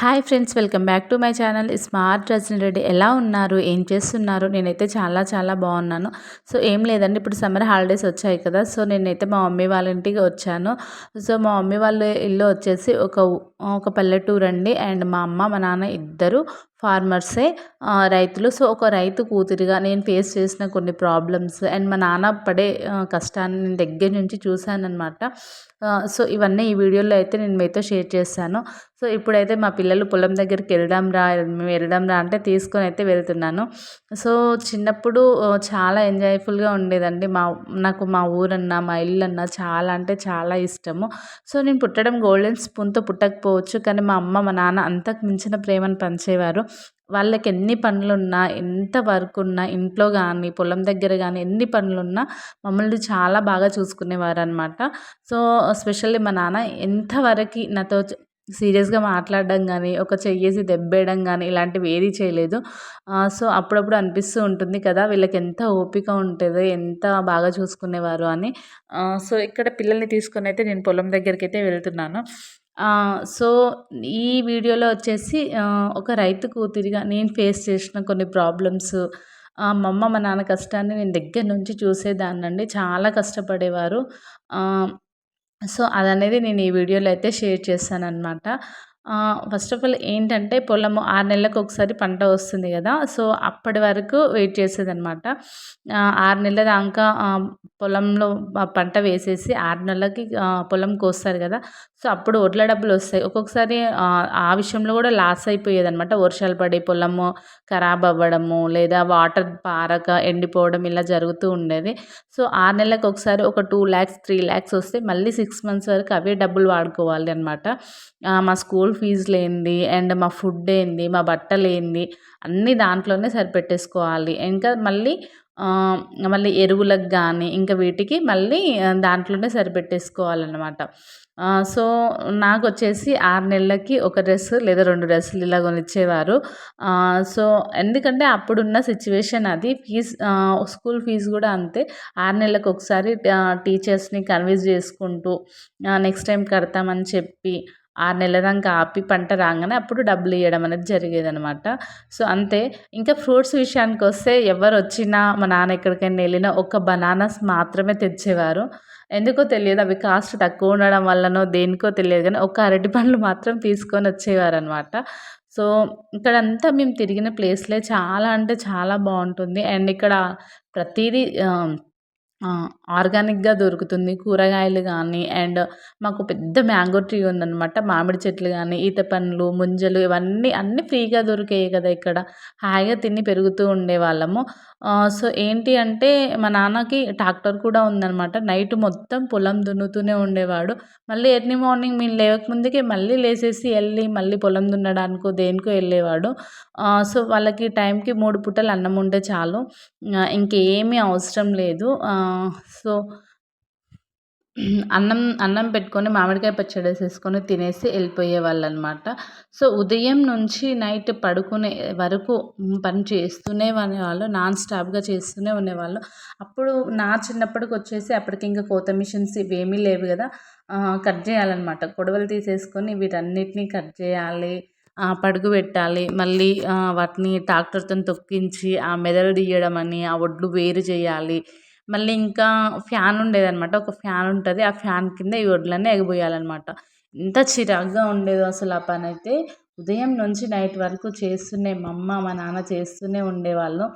Hi friends welcome back to my channel. Smart Rajani Reddy ఎలా ఉన్నారు? ఏం చేస్తున్నారు? నేనైతే చాలా చాలా బాగున్నాను. సో ఏం లేదండి ఇప్పుడు సమ్మర్ హాలిడేస్ వచ్చాయి కదా. సో నేనైతే మా మమ్మీ వాళ్ళ ఇంటికి వచ్చాను. సో మా మమ్మీ వాళ్ళ ఇల్లు వచ్చేసి ఒక ఒక పల్లెటూరు అండి. అండ్ మా అమ్మ మా నాన్న ఇద్దరు ఫార్మర్సే రైతులు. సో ఒక రైతు కూతురిగా నేను ఫేస్ చేసిన కొన్ని ప్రాబ్లమ్స్. అండ్ మా నాన్న పడే కష్టాన్ని నేను దగ్గర నుంచి చూశానమాట సో ఇవన్నీ ఈ వీడియోలో అయితే నేను మీతో షేర్ చేస్తాను. సో ఇప్పుడైతే మా పిల్ల పిల్లలు పొలం దగ్గరికి వెళ్దాం రా వెళ్దాం రా అంటే తీసుకొని అయితే వెళ్తున్నాను. సో చిన్నప్పుడు చాలా ఎంజాయ్ఫుల్గా ఉండేదండి. మా నాకు మా ఊరన్నా మా ఇల్లు అన్నా చాలా అంటే చాలా ఇష్టము. సో నేను పుట్టడం గోల్డెన్ స్పూన్తో పుట్టకపోవచ్చు. కానీ మా అమ్మ మా నాన్న అంతకు మించిన ప్రేమను పంచేవారు. వాళ్ళకి ఎన్ని పనులున్నా ఎంత వర్క్ ఉన్నా ఇంట్లో కానీ పొలం దగ్గర కానీ ఎన్ని పనులున్నా మమ్మల్ని చాలా బాగా చూసుకునేవారు అనమాట సో స్పెషల్లీ మా నాన్న ఎంతవరకు నాతో సీరియస్గా మాట్లాడడం కానీ ఒక చెయ్యేసి దెబ్బేయడం కానీ ఇలాంటివి ఏది చేయలేదు. సో అప్పుడప్పుడు అనిపిస్తూ ఉంటుంది కదా వీళ్ళకి ఎంత ఓపిక ఉంటుంది ఎంత బాగా చూసుకునేవారు అని. సో ఇక్కడ పిల్లల్ని తీసుకొని అయితే నేను పొలం దగ్గరికి అయితే వెళ్తున్నాను సో ఈ వీడియోలో వచ్చేసి ఒక రైతు కూతురిగా నేను ఫేస్ చేసిన కొన్ని ప్రాబ్లమ్స్ మా అమ్మ మా నాన్న కష్టాన్ని నేను దగ్గర నుంచి చూసేదాన్నండి. చాలా కష్టపడేవారు. సో అది అనేది నేను ఈ వీడియోలో అయితే షేర్ చేస్తానన్నమాట ఫస్ట్ ఆఫ్ ఆల్ ఏంటంటే పొలము ఆరు నెలలకు ఒకసారి పంట వస్తుంది కదా సో అప్పటి వరకు వెయిట్ చేసేదనమాట ఆరు నెలల దాకా పొలంలో పంట వేసేసి ఆరు నెలలకి పొలం కోస్తారు కదా సో అప్పుడు ఒడ్ల డబ్బులు వస్తాయి. ఒక్కొక్కసారి ఆ విషయంలో కూడా లాస్ అయిపోయేదనమాట వర్షాలు పడి పొలము ఖరాబ్ అవ్వడము లేదా వాటర్ పారక ఎండిపోవడం ఇలా జరుగుతూ ఉండేది. సో ఆరు నెలలకు ఒకసారి ఒక టూ ల్యాక్స్ త్రీ ల్యాక్స్ వస్తే మళ్ళీ సిక్స్ మంత్స్ వరకు అవే డబ్బులు వాడుకోవాలి అనమాట మా స్కూల్ ఫీజులు ఏంది? అండ్ మా ఫుడ్ ఏంది? మా బట్టలు ఏంది? అన్నీ దాంట్లోనే సరిపెట్టేసుకోవాలి. ఇంకా మళ్ళీ మళ్ళీ ఎరువులకు కానీ ఇంకా వీటికి మళ్ళీ దాంట్లోనే సరిపెట్టేసుకోవాలన్నమాట. సో నాకు వచ్చేసి ఆరు నెలలకి ఒక డ్రెస్ లేదా రెండు డ్రెస్సులు ఇలా కొనిచ్చేవారు. సో ఎందుకంటే అప్పుడున్న సిచ్యువేషన్ అది. ఫీజ్ స్కూల్ ఫీజు కూడా అంతే. ఆరు నెలలకు ఒకసారి టీచర్స్ని కన్విన్స్ చేసుకుంటూ నెక్స్ట్ టైం కడతామని చెప్పి ఆరు నెలల దాకా ఆపి పంట రాగానే అప్పుడు డబ్బులు ఇవ్వడం అనేది జరిగేదనమాట సో అంతే. ఇంకా ఫ్రూట్స్ విషయానికి వస్తే ఎవరు వచ్చినా మా నాన్న ఎక్కడికైనా వెళ్ళినా ఒక బనానాస్ మాత్రమే తెచ్చేవారు. ఎందుకో తెలియదు అవి కాస్ట్ తక్కువ ఉండడం వల్లనో దేనికో తెలియదు కానీ ఒక అరటి పండ్లు మాత్రం తీసుకొని వచ్చేవారు అనమాట సో ఇక్కడంతా మేము తిరిగిన ప్లేస్లే చాలా అంటే చాలా బాగుంటుంది. అండ్ ఇక్కడ ప్రతిదీ ఆర్గానిక్గా దొరుకుతుంది. కూరగాయలు కానీ అండ్ మాకు పెద్ద మ్యాంగో ట్రీ ఉందన్నమాట. మామిడి చెట్లు కానీ ఈత పండ్లు ముంజలు ఇవన్నీ అన్నీ ఫ్రీగా దొరికాయి కదా ఇక్కడ. హాయిగా తిని పెరుగుతూ ఉండేవాళ్ళము. సో ఏంటి అంటే మా నాన్నకి ట్రాక్టర్ కూడా ఉందన్నమాట. నైట్ మొత్తం పొలం దున్నుతూనే ఉండేవాడు. మళ్ళీ ఎర్లీ మార్నింగ్ మేము లేవకముందుకే మళ్ళీ లేసేసి వెళ్ళి మళ్ళీ పొలం దున్నడానికో దేనికో వెళ్ళేవాడు సో వాళ్ళకి టైంకి మూడు పూటలు అన్నం ఉంటే చాలు. ఇంకేమీ అవసరం లేదు. సో అన్నం అన్నం పెట్టుకొని మామిడికాయ పచ్చడి వేసేసుకొని తినేసి వెళ్ళిపోయేవాళ్ళు అనమాట సో ఉదయం నుంచి నైట్ పడుకునే వరకు పని చేస్తూనే ఉండేవాళ్ళు నాన్ స్టాప్గా చేస్తూనే ఉండేవాళ్ళు. అప్పుడు నా చిన్నప్పటికి వచ్చేసి అప్పటికి ఇంకా కోత మిషన్స్ ఇవేమీ లేవు కదా కట్ చేయాలన్నమాట. కొడవలు తీసేసుకొని వీటన్నిటిని కట్ చేయాలి పడుగు పెట్టాలి. మళ్ళీ వాటిని ట్రాక్టర్తో తొక్కించి ఆ మెదడు తీయడం అని ఆ ఒడ్లు వేరు చేయాలి. మళ్ళీ ఇంకా ఫ్యాన్ ఉండేదన్నమాట. ఒక ఫ్యాన్ ఉంటుంది. ఆ ఫ్యాన్ కింద ఈ వడ్లన్నీ ఎగబోయాలన్నమాట ఎంత చిరాగ్గా ఉండేదో అసలు ఆ పని అయితే ఉదయం నుంచి నైట్ వరకు చేస్తూనే మా అమ్మ మా నాన్న చేస్తూనే ఉండేవాళ్ళు.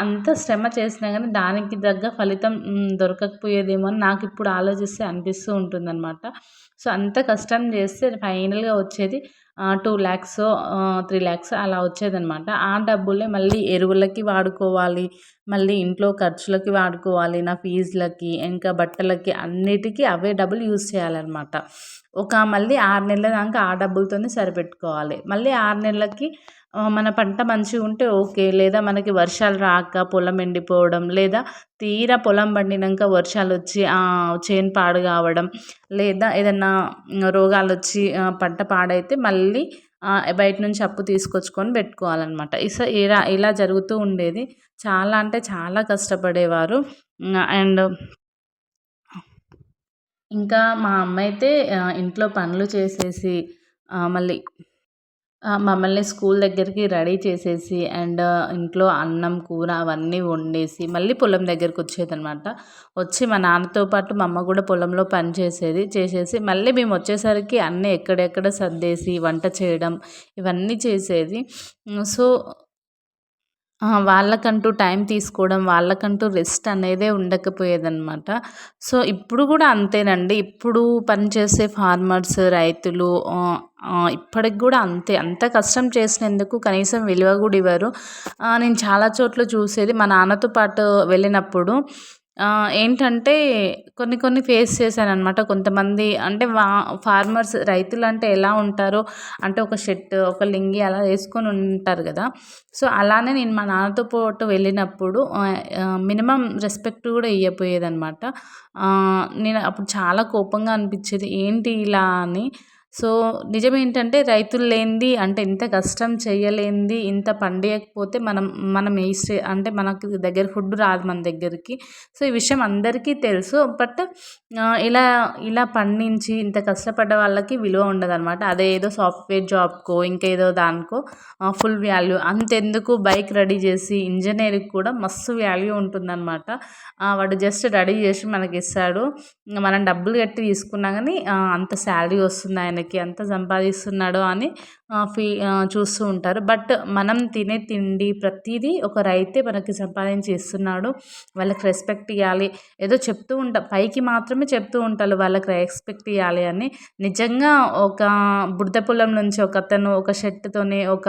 అంత శ్రమ చేసినా కానీ దానికి తగ్గ ఫలితం దొరకకపోయేదేమో అని నాకు ఇప్పుడు ఆలోచిస్తే అనిపిస్తూ ఉంటుందన్నమాట. సో అంత కష్టం చేస్తే ఫైనల్గా వచ్చేది టూ ల్యాక్స్ త్రీ ల్యాక్స్ అలా వచ్చేదనమాట ఆ డబ్బులే మళ్ళీ ఎరువులకి వాడుకోవాలి మళ్ళీ ఇంట్లో ఖర్చులకి వాడుకోవాలి నా ఫీజులకి ఇంకా బట్టలకి అన్నిటికీ అవే డబ్బులు యూజ్ చేయాలన్నమాట. ఒక మళ్ళీ ఆరు నెలల దాకా ఆ డబ్బులతోనే సరిపెట్టుకోవాలి. మళ్ళీ ఆరు నెలలకి మన పంట మంచిగా ఉంటే ఓకే. లేదా మనకి వర్షాలు రాక పొలం ఎండిపోవడం లేదా తీరా పొలం పండినాక వర్షాలు వచ్చి చేను పాడు కావడం లేదా ఏదన్నా రోగాలు వచ్చి పంట పాడైతే మళ్ళీ బయట నుంచి అప్పు తీసుకొచ్చుకొని పెట్టుకోవాలన్నమాట. ఇస ఇలా ఇలా జరుగుతూ ఉండేది. చాలా అంటే చాలా కష్టపడేవారు. అండ్ ఇంకా మా అమ్మ అయితే ఇంట్లో పనులు చేసేసి మళ్ళీ మమ్మల్ని స్కూల్ దగ్గరికి రెడీ చేసేసి అండ్ ఇంట్లో అన్నం, కూర అవన్నీ వండేసి మళ్ళీ పొలం దగ్గరికి వచ్చేదనమాట వచ్చి మా నాన్నతో పాటు మా అమ్మ కూడా పొలంలో పని చేసేది. చేసేసి మళ్ళీ మేము వచ్చేసరికి అన్నీ ఎక్కడెక్కడ సర్దేసి వంట చేయడం ఇవన్నీ చేసేది. సో వాళ్ళకంటూ టైం తీసుకోవడం, వాళ్ళకంటూ రెస్ట్ అనేదే ఉండకపోయేదనమాట. సో, ఇప్పుడు కూడా అంతేనండి. ఇప్పుడు పనిచేసే ఫార్మర్స్, రైతులు ఇప్పటికి కూడా అంతే. అంత కష్టం చేసినందుకు కనీసం విలువ కూడా ఇవ్వరు. నేను చాలా చోట్ల చూసేది మా నాన్నతో పాటు వెళ్ళినప్పుడు ఏంటంటే కొన్ని కొన్ని ఫేస్ చేశాను అనమాట కొంతమంది అంటే వా ఫార్మర్స్ రైతులు అంటే ఎలా ఉంటారో అంటే ఒక షర్ట్, ఒక లింగి అలా వేసుకొని ఉంటారు కదా. సో, అలానే నేను మా నాన్నతో పాటు వెళ్ళినప్పుడు మినిమం రెస్పెక్ట్ కూడా ఇవ్వపోయేది అనమాట నేను అప్పుడు చాలా కోపంగా అనిపించేది ఏంటి ఇలా అని. సో, నిజమేంటంటే రైతులు లేనిది అంటే ఇంత కష్టం చేయలేనిది, ఇంత పండియకపోతే మనం మనం ఏ అంటే మనకు దగ్గర ఫుడ్ రాదు మన దగ్గరికి. సో, ఈ విషయం అందరికీ తెలుసు. బట్ ఇలా ఇలా పండించి ఇంత కష్టపడ్డ వాళ్ళకి విలువ ఉండదనమాట. అదే ఏదో సాఫ్ట్‌వేర్ జాబ్‌కో, ఇంకేదో దానికో ఫుల్ వాల్యూ. అంతెందుకు బైక్ రెడీ చేసి ఇంజనీరింగ్ కూడా మస్తు వాల్యూ ఉంటుందనమాట. వాడు జస్ట్ రెడీ చేసి మనకి ఇస్తాడు మనం డబ్బులు కట్టి తీసుకున్నా కానీ అంత శాలరీ వస్తుంది ఆయనకి, ఎంత సంపాదిస్తున్నాడు అని ఫీ చూస్తూ ఉంటారు. బట్ మనం తినే తిండి ప్రతిదీ ఒక రైతే మనకి సంపాదించి ఇస్తున్నాడు. వాళ్ళకి రెస్పెక్ట్ ఇవ్వాలి ఏదో చెప్తూ ఉంటా పైకి మాత్రమే చెప్తూ ఉంటారు వాళ్ళకి రెస్పెక్ట్ ఇవ్వాలి అని. నిజంగా ఒక బురద పొలం నుంచి ఒకతను ఒక షర్ట్తోనే ఒక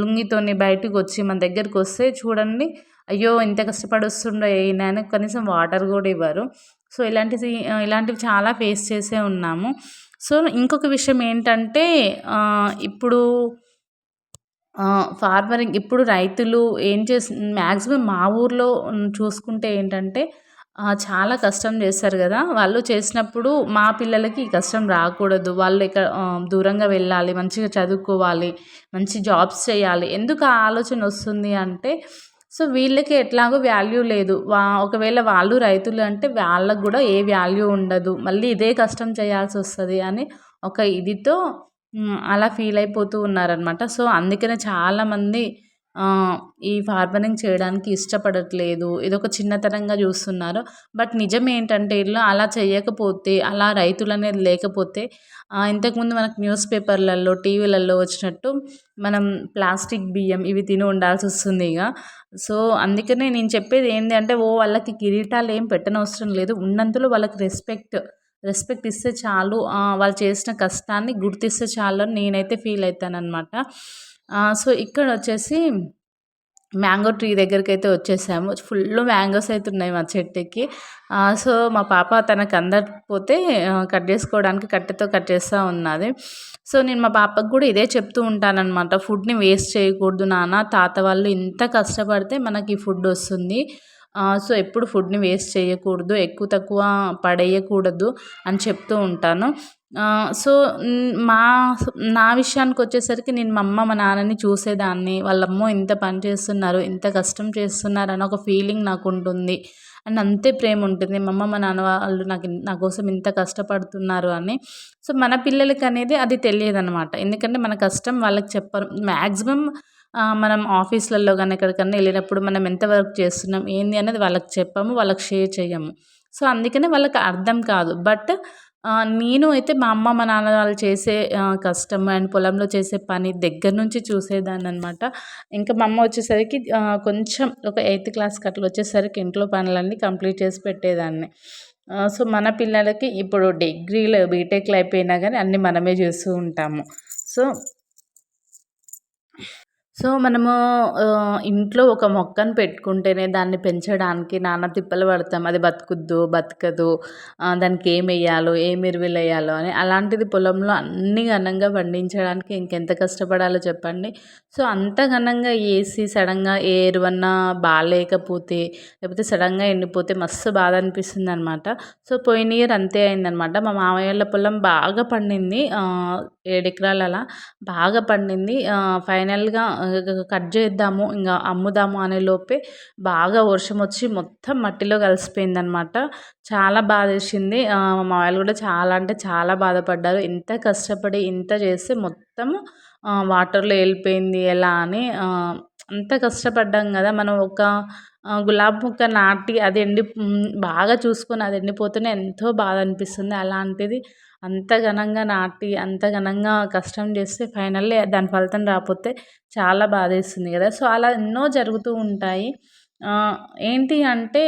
లుంగితోని లుంగీతోని వచ్చి మన దగ్గరకొస్తే చూడండి, అయ్యో! ఇంత కష్టపడి వస్తుండో అయినా కనీసం వాటర్ కూడా ఇవ్వరు. సో, ఇలాంటిది ఇలాంటివి చాలా ఫేస్ చేసే ఉన్నాము. సో, ఇంకొక విషయం ఏంటంటే ఇప్పుడు ఫార్మరింగ్ ఇప్పుడు రైతులు ఏం చేసి మ్యాక్సిమం మా ఊర్లో చూసుకుంటే ఏంటంటే చాలా కష్టం చేస్తారు కదా వాళ్ళు చేసినప్పుడు మా పిల్లలకి ఈ కష్టం రాకూడదు. వాళ్ళు ఇక్కడ దూరంగా వెళ్ళాలి, మంచిగా చదువుకోవాలి, మంచి జాబ్స్ చేయాలి. ఎందుకు ఆ ఆలోచన వస్తుంది అంటే సో, వీళ్ళకి ఎట్లాగో వాల్యూ లేదు. వా ఒకవేళ వాళ్ళు రైతులు అంటే వాళ్ళకు కూడా ఏ వాల్యూ ఉండదు. మళ్ళీ ఇదే కష్టం చేయాల్సి వస్తుంది అని ఒక ఇదితో అలా ఫీల్ అయిపోతూ ఉన్నారనమాట. సో, అందుకనే చాలామంది ఈ ఫార్మరింగ్ చేయడానికి ఇష్టపడట్లేదు. ఇదొక చిన్నతనంగా చూస్తున్నారు. బట్ నిజమేంటంటే ఈళ్ళు అలా చేయకపోతే, అలా రైతులు అనేది లేకపోతే ఇంతకుముందు మనకు న్యూస్ పేపర్‌లలో, టీవీలలో వచ్చినట్టు మనం ప్లాస్టిక్ బియ్యం ఇవి తిని ఉండాల్సి వస్తుంది ఇక సో, అందుకనే నేను చెప్పేది ఏంటి అంటే, ఓ వాళ్ళకి కిరీటాలు ఏం పెట్టనవసరం లేదు. ఉన్నంతలో వాళ్ళకి రెస్పెక్ట్ రెస్పెక్ట్ ఇస్తే చాలు. వాళ్ళు చేసిన కష్టాన్ని గుర్తిస్తే చాలు అని నేనైతే ఫీల్ అయితాననమాట. సో సో, ఇక్కడొచ్చేసి మ్యాంగో ట్రీ దగ్గరికి అయితే వచ్చేసాము. ఫుల్లు మ్యాంగోస్ అయితే ఉన్నాయి మా చెట్టుకి. సో, మా పాప తనకు అందకపోతే కట్ చేసుకోవడానికి కట్టెతో కట్ చేస్తా ఉన్నది. సో, నేను మా పాపకు కూడా ఇదే చెప్తూ ఉంటాననమాట. ఫుడ్‌ని వేస్ట్ చేయకూడదు నాన్న. తాత వాళ్ళు ఇంత కష్టపడితే మనకి ఈ ఫుడ్ వస్తుంది. సో, ఎప్పుడు ఫుడ్‌ని వేస్ట్ చేయకూడదు. ఎక్కువ తక్కువ పడేయకూడదు అని చెప్తూ ఉంటాను. సో, మా నా విషయానికి వచ్చేసరికి నేను మా అమ్మ, మా నాన్నని చూసేదాన్ని. వాళ్ళమ్మో ఇంత పని చేస్తున్నారు, ఇంత కష్టం చేస్తున్నారు అని ఒక ఫీలింగ్ నాకు ఉంటుంది అండ్ అంతే ప్రేమ ఉంటుంది. మా అమ్మ, మా నాన్న వాళ్ళు నాకు నా కోసం ఇంత కష్టపడుతున్నారు అని. సో, మన పిల్లలకి అనేది అది తెలియదు అనమాట ఎందుకంటే మన కష్టం వాళ్ళకి చెప్పరు. మ్యాక్సిమం మనం ఆఫీస్‌లలో కానీ ఎక్కడికన్నా వెళ్ళినప్పుడు మనం ఎంత వర్క్ చేస్తున్నాం, ఏంది అనేది వాళ్ళకి చెప్పము. వాళ్ళకి షేర్ చేయము సో, అందుకనే వాళ్ళకి అర్థం కాదు. బట్ నేను అయితే మా అమ్మ, మా నాన్న వాళ్ళు చేసే కష్టం అండ్ పొలంలో చేసే పని దగ్గర నుంచి చూసేదాన్ని అనమాట ఇంకా మా అమ్మ వచ్చేసరికి కొంచెం ఒక ఎయిత్ క్లాస్‌కి అట్లా వచ్చేసరికి ఇంట్లో పనులన్నీ కంప్లీట్ చేసి పెట్టేదాన్ని. సో, మన పిల్లలకి ఇప్పుడు డిగ్రీలు, బీటెక్‌లు అయిపోయినా కానీ అన్నీ మనమే చేస్తూ ఉంటాము. సో సో, మనము ఇంట్లో ఒక మొక్కను పెట్టుకుంటేనే దాన్ని పెంచడానికి నానా తిప్పలు పడతాం. అది బతుకుద్దు బతకదు దానికి ఏం వేయాలో ఏం ఎరువులు వేయాలో అని. అలాంటిది పొలంలో అన్ని ఘనంగా పండించడానికి ఇంకెంత కష్టపడాలో చెప్పండి. సో, అంత ఘనంగా వేసి సడన్గా ఏ ఎరువన్నా బాగాలేకపోతే లేకపోతే సడన్గా ఎండిపోతే మస్తు బాధ అనిపిస్తుంది అనమాట సో, పోయిన ఇయర్ అంతే అయిందనమాట. మా మామయ్యోళ్ళ పొలం బాగా పండింది. ఏడెకరాలలా బాగా పండింది. ఫైనల్‌గా కట్ చేద్దాము ఇంకా అమ్ముదాము అనే లోపే బాగా వర్షం వచ్చి మొత్తం మట్టిలో కలిసిపోయిందనమాట చాలా బాధ వేసింది. మా వాళ్ళు కూడా చాలా అంటే చాలా బాధపడ్డారు. ఇంత కష్టపడి ఇంత చేస్తే మొత్తము వాటర్లో వెళ్ళిపోయింది ఎలా అని అంత కష్టపడ్డాం కదా. మనం ఒక గులాబీ మొక్క నాటి అది ఎండి బాగా చూసుకొని అది ఎండిపోతేనే ఎంతో బాధ అనిపిస్తుంది. అలాంటిది అంత ఘనంగా నాటి అంత ఘనంగా కష్టం చేస్తే ఫైనల్లీ దాని ఫలితం రాకపోతే చాలా బాధేస్తుంది కదా. సో అలా ఎన్నో జరుగుతూ ఉంటాయి. ఏంటి అంటే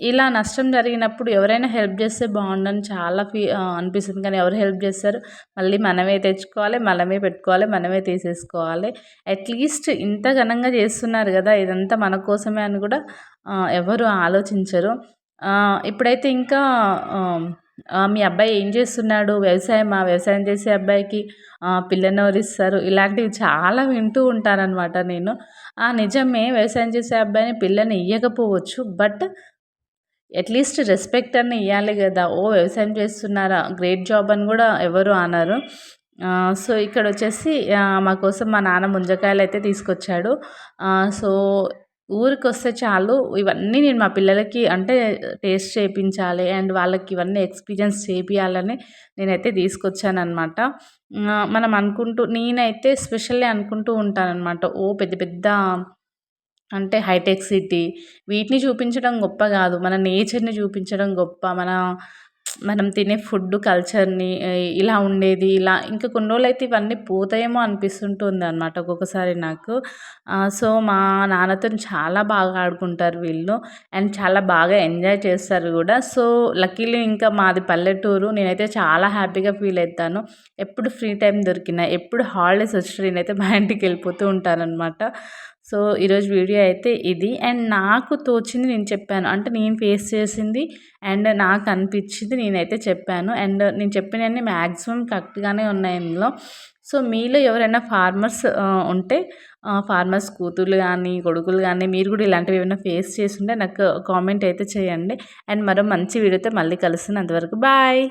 ఇలా నష్టం జరిగినప్పుడు ఎవరైనా హెల్ప్ చేస్తే బాగుండని చాలా ఫీ అనిపిస్తుంది. కానీ ఎవరు హెల్ప్ చేస్తారు? మళ్ళీ మనమే తెచ్చుకోవాలి మనమే పెట్టుకోవాలి మనమే తీసేసుకోవాలి. అట్లీస్ట్ ఇంత ఘనంగా చేస్తున్నారు కదా ఇదంతా మన కోసమే అని కూడా ఎవరు ఆలోచించరు. ఇప్పుడైతే ఇంకా మీ అబ్బాయి ఏం చేస్తున్నాడు? వ్యవసాయం ఆ వ్యవసాయం చేసే అబ్బాయికి పిల్లని ఎవరిస్తారు? ఇలాంటివి చాలా వింటూ ఉంటానన్నమాట నేను. నిజమే వ్యవసాయం చేసే అబ్బాయిని పిల్లని ఇవ్వకపోవచ్చు బట్ అట్లీస్ట్ రెస్పెక్ట్ అని ఇవ్వాలి కదా. ఓ వ్యవసాయం చేస్తున్నారా? గ్రేట్ జాబ్ అని కూడా ఎవరు అన్నారు సో ఇక్కడ వచ్చేసి మా కోసం మా నాన్న ముంజకాయలు అయితే తీసుకొచ్చాడు సో ఊరికి వస్తే చాలు. ఇవన్నీ నేను మా పిల్లలకి అంటే టేస్ట్ చేయించాలి అండ్ వాళ్ళకి ఇవన్నీ ఎక్స్పీరియన్స్ చేపియాలని నేనైతే తీసుకొచ్చాను అనమాట మనం అనుకుంటూ నేనైతే స్పెషల్లీ అనుకుంటూ ఉంటాను అనమాట ఓ పెద్ద పెద్ద అంటే హైటెక్ సిటీ వీటిని చూపించడం గొప్ప కాదు. మన నేచర్ని చూపించడం గొప్ప. మన మనం తినే ఫుడ్ కల్చర్ని ఇలా ఉండేది ఇలా ఇంకా కొన్ని రోజులు అయితే ఇవన్నీ పోతాయేమో అనిపిస్తుంటుంది అనమాట ఒక్కొక్కసారి నాకు. సో మా నాన్నతో చాలా బాగా ఆడుకుంటారు వీళ్ళు అండ్ చాలా బాగా ఎంజాయ్ చేస్తారు కూడా. సో లక్కీలీ ఇంకా మాది పల్లెటూరు నేనైతే చాలా హ్యాపీగా ఫీల్ అవుతాను. ఎప్పుడు ఫ్రీ టైం దొరికినా ఎప్పుడు హాలిడేస్ వచ్చినా నేనైతే మా ఇంటికి వెళ్ళిపోతూ ఉంటానన్నమాట. సో ఈరోజు వీడియో అయితే ఇది. అండ్ నాకు తోచింది నేను చెప్పాను. అంటే నేను ఫేస్ చేసింది అండ్ నాకు అనిపించింది నేనైతే చెప్పాను. అండ్ నేను చెప్పినవన్నీ మ్యాక్సిమం కరెక్ట్గానే ఉన్నాయి ఇందులో. సో మీలో ఎవరైనా ఫార్మర్స్ ఉంటే ఫార్మర్స్ కూతుర్లు కానీ కొడుకులు కానీ మీరు కూడా ఇలాంటివి ఏమైనా ఫేస్ చేస్తుంటే నాకు కామెంట్ అయితే చేయండి. అండ్ మరో మంచి వీడియోతో మళ్ళీ కలుస్తుంది అంతవరకు బాయ్!